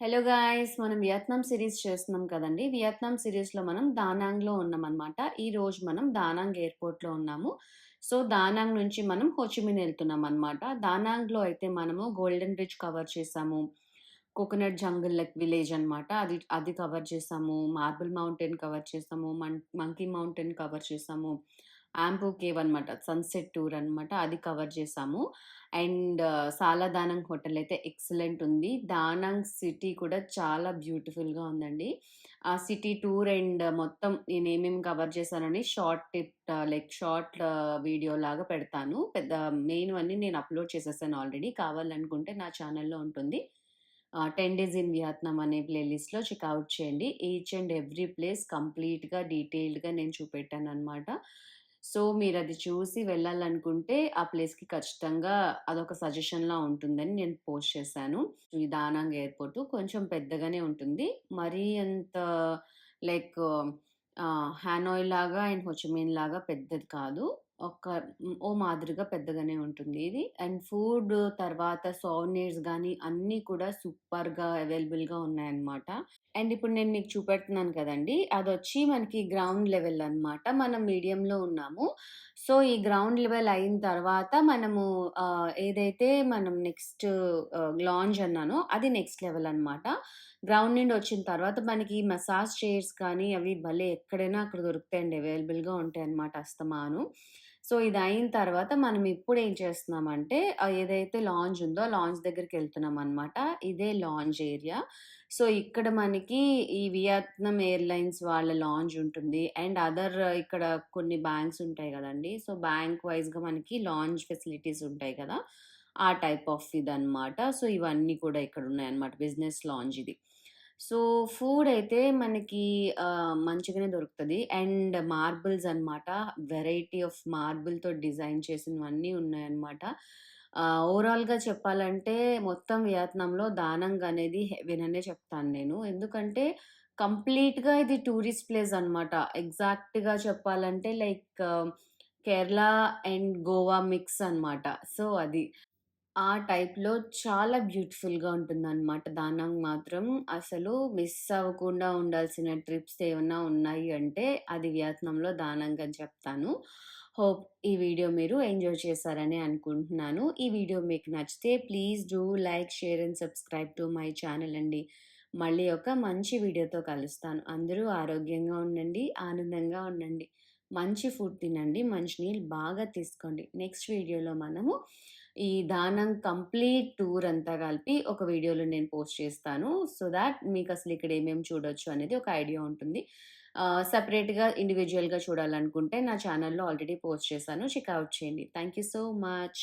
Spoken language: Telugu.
హలో గాయస్ మనం వియత్నాం సిరీస్ చేస్తున్నాం కదండి. వియత్నాం సిరీస్లో మనం దానాంగ్లో ఉన్నాం అనమాట ఈరోజు మనం దానాంగ్ ఎయిర్పోర్ట్లో ఉన్నాము. సో దానాంగ్ నుంచి మనం హోచిమిన్ వెళ్తున్నాం అనమాట దానాంగ్లో అయితే మనము గోల్డెన్ బ్రిడ్జ్ కవర్ చేసాము. కోకోనట్ జంగిల్ లైక్ విలేజ్ అనమాట అది అది కవర్ చేసాము. మార్బుల్ మౌంటైన్ కవర్ చేసాము. మం మంకీ మౌంటైన్ కవర్ చేసాము. ఆంపూ కేవ్ అనమాట సన్సెట్ టూర్ అనమాట అది కవర్ చేసాము. అండ్ సాలాదానంగ్ హోటల్ అయితే ఎక్సలెంట్ ఉంది. దానంగ్ సిటీ కూడా చాలా బ్యూటిఫుల్గా ఉందండి. ఆ సిటీ టూర్ అండ్ మొత్తం నేను ఏమేమి కవర్ చేశానని short tip like short video లాగా పెడతాను. పెద్ద మెయిన్ అన్నీ నేను అప్లోడ్ చేసేసాను ఆల్రెడీ. కావాలనుకుంటే నా ఛానల్లో ఉంటుంది. టెన్ డేస్ ఇన్ వియత్నాం అనే ప్లేలిస్ట్లో చెక్అవుట్ చేయండి. ఈచ్ అండ్ ఎవ్రీ ప్లేస్ కంప్లీట్గా డీటెయిల్డ్గా నేను చూపెట్టాను అనమాట సో మీరు అది చూసి వెళ్ళాలనుకుంటే ఆ ప్లేస్కి ఖచ్చితంగా అదొక సజెషన్లా ఉంటుందని నేను పోస్ట్ చేశాను. ఈ దానాంగ్ ఎయిర్పోర్ట్ కొంచెం పెద్దగానే ఉంటుంది. మరీ అంత లైక్ హానోయ్ లాగా అండ్ హొచమిన్ లాగా పెద్దది కాదు. ఒక ఓ మాదిరిగా పెద్దగానే ఉంటుంది ఇది. అండ్ ఫుడ్ తర్వాత సోవనీర్స్ కానీ అన్నీ కూడా సూపర్గా అవైలబుల్గా ఉన్నాయన్నమాట. అండ్ ఇప్పుడు నేను మీకు చూపెడుతున్నాను కదండి. అది వచ్చి మనకి గ్రౌండ్ లెవెల్ అన్నమాట. మనం మీడియంలో ఉన్నాము. సో ఈ గ్రౌండ్ లెవెల్ అయిన తర్వాత మనము ఏదైతే మనం నెక్స్ట్ లాంజ్ అన్నానో అది నెక్స్ట్ లెవెల్ అనమాట గ్రౌండ్ నుండి వచ్చిన తర్వాత మనకి మసాజ్ చైర్స్ కానీ అవి భలే ఎక్కడైనా అక్కడ దొరుకుతాయండి. అవైలబుల్గా ఉంటాయి అన్నమాట అస్తమాను. సో ఇది అయిన తర్వాత మనం ఇప్పుడు ఏం చేస్తున్నామంటే ఏదైతే లాంజ్ ఉందో లాంజ్ దగ్గరికి వెళ్తున్నాం అనమాట ఇదే లాంజ్ ఏరియా. సో ఇక్కడ మనకి ఈ వియత్నం ఎయిర్లైన్స్ వాళ్ళ లాంజ్ ఉంటుంది. అండ్ అదర్ ఇక్కడ కొన్ని బ్యాంక్స్ ఉంటాయి కదండి. సో బ్యాంక్ వైజ్గా మనకి లాంజ్ ఫెసిలిటీస్ ఉంటాయి కదా. ఆ టైప్ ఆఫ్ ఇది అనమాట సో ఇవన్నీ కూడా ఇక్కడ ఉన్నాయి అనమాట బిజినెస్ లాంజ్ ఇది. సో ఫుడ్ అయితే మనకి మంచిగానే దొరుకుతుంది. అండ్ మార్బుల్స్ అనమాట వెరైటీ ఆఫ్ మార్బుల్తో డిజైన్ చేసినవన్నీ ఉన్నాయన్నమాట. ఓవరాల్గా చెప్పాలంటే మొత్తం వియత్నాంలో దానంగ్ అనేది హెవెన్ చెప్తాను నేను. ఎందుకంటే కంప్లీట్గా ఇది టూరిస్ట్ ప్లేస్ అనమాట ఎగ్జాక్ట్గా చెప్పాలంటే like Kerala and Goa mix అనమాట సో అది. ఆ టైప్‌లో చాలా బ్యూటిఫుల్‌గా ఉంటుందనమాట దానం మాత్రం. అసలు మిస్ అవ్వకుండా ఉండాల్సిన ట్రిప్స్ ఏమన్నా ఉన్నాయి అంటే అది వియత్నాంలో దానంగా అని చెప్తాను. హోప్ ఈ వీడియో మీరు ఎంజాయ్ చేశారని అనుకుంటున్నాను. ఈ వీడియో మీకు నచ్చితే please do like, share and subscribe to my channel అండి. మళ్ళీ ఒక మంచి వీడియోతో కలుస్తాను. అందరూ ఆరోగ్యంగా ఉండండి, ఆనందంగా ఉండండి. మంచి ఫుడ్ తినండి, మంచినీళ్ళు బాగా తీసుకోండి. నెక్స్ట్ వీడియోలో మనము ఈ దానం కంప్లీట్ టూర్ అంతా కలిపి ఒక వీడియోలో నేను పోస్ట్ చేస్తాను. సో దాట్ మీకు అసలు ఇక్కడ ఏమేమి చూడొచ్చు అనేది ఒక ఐడియా ఉంటుంది. సపరేట్గా ఇండివిజువల్గా చూడాలనుకుంటే నా ఛానల్‌లో ఆల్రెడీ పోస్ట్ చేశాను. చెక్అవుట్ చేయండి. Thank you so much.